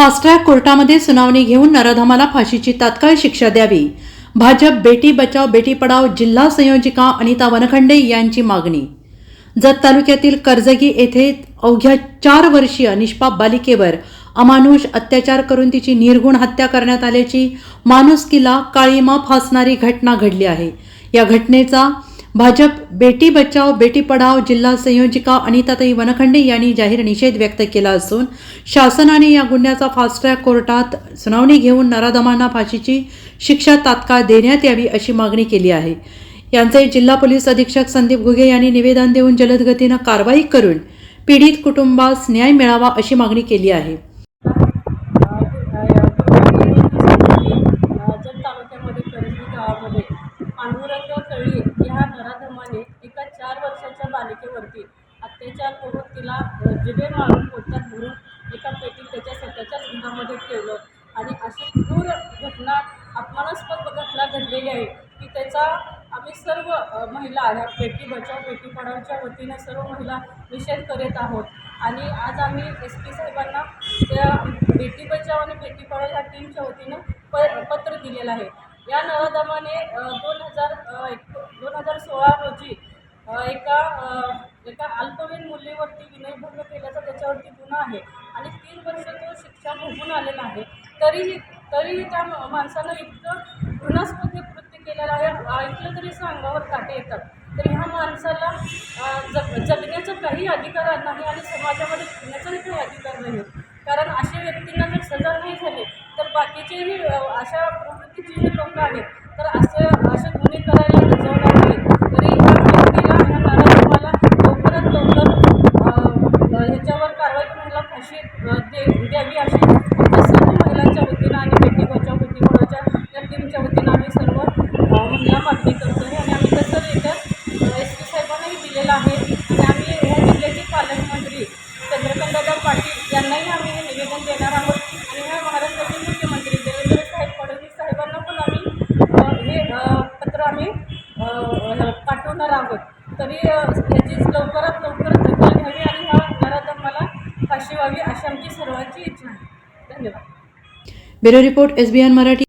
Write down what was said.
Fast track कोर्टामध्ये सुनावणी घेऊन नराधमाला फाशीची तात्काळ शिक्षा द्यावी. भाजप बेटी बचाव बेटी पढाव जिल्हा संयोजिका अनिता वनखंडे यांची मागणी. जत तालुक्यातील कर्जगी येथे अवघ्या चार वर्षीय निष्पाप बालिकेवर अमानुष अत्याचार करून तिची निर्गुण हत्या करण्यात आल्याची माणुसकीला काळीमा फासणारी घटना घडली आहे. या घटनेचा भाजप बेटी बचाव बेटी पढाव जिल्हा संयोजिका अनिताताई वनखंडे यांनी जाहीर निषेध व्यक्त केला असून शासनाने या गुन्ह्याचा फास्ट ट्रॅक कोर्टात सुनावणी घेऊन नराधमांना फाशीची शिक्षा तात्काळ देण्यात यावी अशी मागणी केली आहे. यांचे जिल्हा पोलीस अधीक्षक संदीप घुगे यांनी निवेदन देऊन जलदगतीनं कारवाई करून पीडित कुटुंबास न्याय मिळावा अशी मागणी केली आहे. तालुक्यामध्ये या ह्या नराधमाने एका चार वर्षाच्या बालिकेवरती अत्याचार करून तिला अ, जिभे मारून पोटात भरून एका पेटीत त्याच्या स्वतःच्याच घरामध्ये ठेवलं. आणि अशी क्रूर घटना अपमानास्पद घटना घडलेली आहे की त्याचा आम्ही सर्व महिला ह्या बेटी बचाव बेटी पढावच्या वतीनं सर्व महिला निषेध करीत आहोत. आणि आज आम्ही एस पी साहेबांना त्या बेटी बचाव आणि बेटी पढाव ह्या टीमच्या वतीनं प पत्र दिलेलं आहे. या नवदमाने दोन हजार दोन हजार सोळा रोजी एका एका अल्पवयीन मुलीवरती विनयभंग केल्याचा त्याच्यावरती गुन्हा आहे आणि तीन वर्ष तो शिक्षा भोगून आलेला आहे. तरीही तरीही त्या माणसानं इतकं घृणास्पद कृत्य केलेलं आहे. ऐकलं तरी असं अंगावर काटे येतात. तर ह्या माणसाला जग जगण्याचा काही अधिकार नाही आणि समाजामध्ये फिरण्याचाही काही अधिकार नाही. कारण अशा व्यक्तींना जर सजा नाही झाली तर बाकीचेही अशा प्रवृत्तीचे लोक आहेत? तर असं असे गुन्हे करायला रजवणार नाहीत तरी ह्या व्यक्तीला ह्या नराधमाला लवकरात लवकर ह्याच्यावर कारवाई करून ह्याला फाशी दे द्यावी अशी आमच्या सर्व महिलांच्या वतीनं आणि बेटी बचाव बेटी पढावच्या या टीमच्या वतीनं आम्ही सर्व अ, महिला मागणी करतो आहे आणि आम्ही तसं लेटर एस पी साहेबांनाही दिलेलं आहे आणि आम्ही ह्या जिल्ह्याचे पालकमंत्री चंद्रकांतदादा पाटील यांनाही आम्ही हे निवेदन देणार आहोत आणि ह्या महाराष्ट्राचे मुख्यमंत्री देवेंद्र साहेब फडणवीस साहेबांना पण आम्ही अ, हे अ, पत्र आम्ही पाठवणार आहोत. तरी त्याची याची लवकरात लवकर दखल घ्यावी आणि ह्या मला फाशी व्हावी अशी आमची सर्वांची इच्छा आहे. धन्यवाद. Bureau report SBN Marathi.